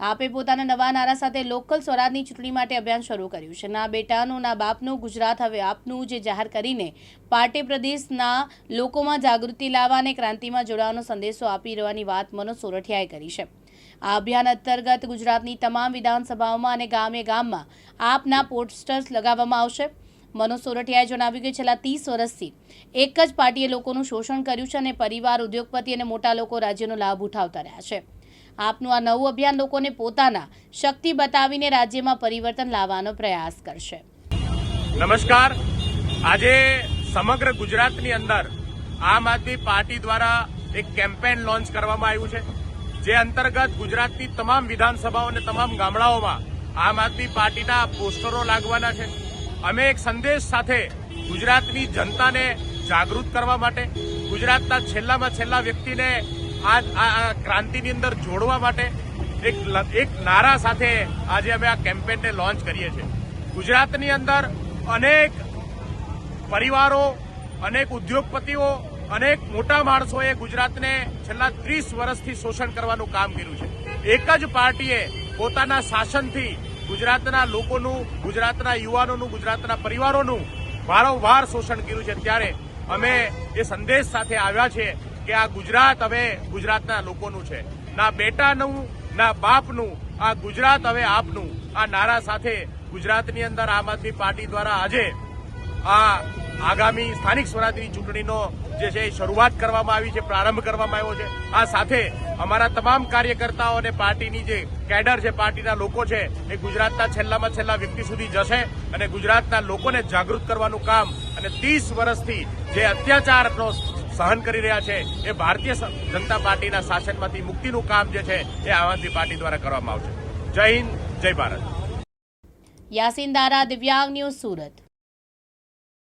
આપે પોતાના નવા નારા સાથે લોકલ સ્વરાજની ચૂંટણી માટે અભિયાન શરૂ કર્યું છે. ના બેટાનું, ના બાપનું, ગુજરાત હવે આપનું જે જાહેર કરીને પાર્ટી પ્રદેશના લોકોમાં જાગૃતિ લાવવા અને ક્રાંતિમાં જોડાવાનો સંદેશો આપી રહેવાની વાત મનોજ સોરઠિયાએ કરી છે. આ અભિયાન અંતર્ગત ગુજરાતની તમામ વિધાનસભાઓમાં અને ગામે ગામમાં આપના પોસ્ટર્સ લગાવવામાં આવશે. મનોજ સોરઠિયાએ જણાવ્યું કે છેલ્લા ત્રીસ વર્ષથી એક જ પાર્ટીએ લોકોનું શોષણ કર્યું છે અને પરિવાર, ઉદ્યોગપતિ અને મોટા લોકો રાજ્યનો લાભ ઉઠાવતા રહ્યા છે. આપનું આ નવું અભિયાન લોકોને પોતાના શક્તિ બતાવીને રાજ્યમાં પરિવર્તન લાવવાનો પ્રયાસ કરશે. નમસ્કાર. આજે સમગ્ર ગુજરાતની અંદર આમ આદમી પાર્ટી દ્વારા એક કેમ્પેન લોન્ચ કરવામાં આવ્યું છે, જે અંતર્ગત ગુજરાતની તમામ વિધાનસભાઓ અને તમામ ગામડાઓમાં આમ આદમી પાર્ટીના પોસ્ટરો લાગવાના છે. અમે એક સંદેશ સાથે ગુજરાતની જનતાને જાગૃત કરવા માટે ગુજરાતના છેલ્લામાં છેલ્લા વ્યક્તિને આ આ- ક્રાંતિની અંદર જોડવા માટે એક એક નારા સાથે આજે અમે આ કેમ્પેનને લોન્ચ કરીએ છીએ. ગુજરાતની અંદર અનેક પરિવારો, અનેક ઉદ્યોગપતિઓ, અનેક મોટા માણસોએ ગુજરાતને છેલ્લા ત્રીસ વર્ષથી શોષણ કરવાનું કામ કર્યું છે. એક જ પાર્ટીએ પોતાના શાસનથી ગુજરાતના લોકોનું, ગુજરાતના યુવાનોનું, ગુજરાતના પરિવારોનું વારંવાર શોષણ કર્યું છે. ત્યારે અમે એ સંદેશ સાથે આવ્યા છે કે આ ગુજરાત હવે ગુજરાતના લોકોનું છે. ના બેટાનું, ના બાપનું, આ ગુજરાત હવે આપનું. આ નારા સાથે ગુજરાતની અંદર આમ આદમી પાર્ટી દ્વારા આજે આ આગામી સ્થાનિક સ્વરાજની ચૂંટણીનો જે છે એ શરૂઆત કરવામાં આવી છે, પ્રારંભ કરવામાં આવ્યો છે. આ સાથે અમારા તમામ કાર્યકર્તાઓ અને પાર્ટીની જે કેડર છે, પાર્ટીના લોકો છે, એ ગુજરાતના છેલ્લામાં છેલ્લા વ્યક્તિ સુધી જશે અને ગુજરાતના લોકોને જાગૃત કરવાનું કામ અને ત્રીસ વર્ષથી જે અત્યાચારનો સહન કરી રહ્યા છે. એ ભારતીય જનતા પાર્ટીના શાસનમાંથી મુક્તિનું કામ જે છે, એ આમ આદમી પાર્ટી દ્વારા કરવામાં આવશે. જય હિન્દ, જય ભારત. યાસીન દારા દિવ્યાંગ ન્યૂઝ સુરત.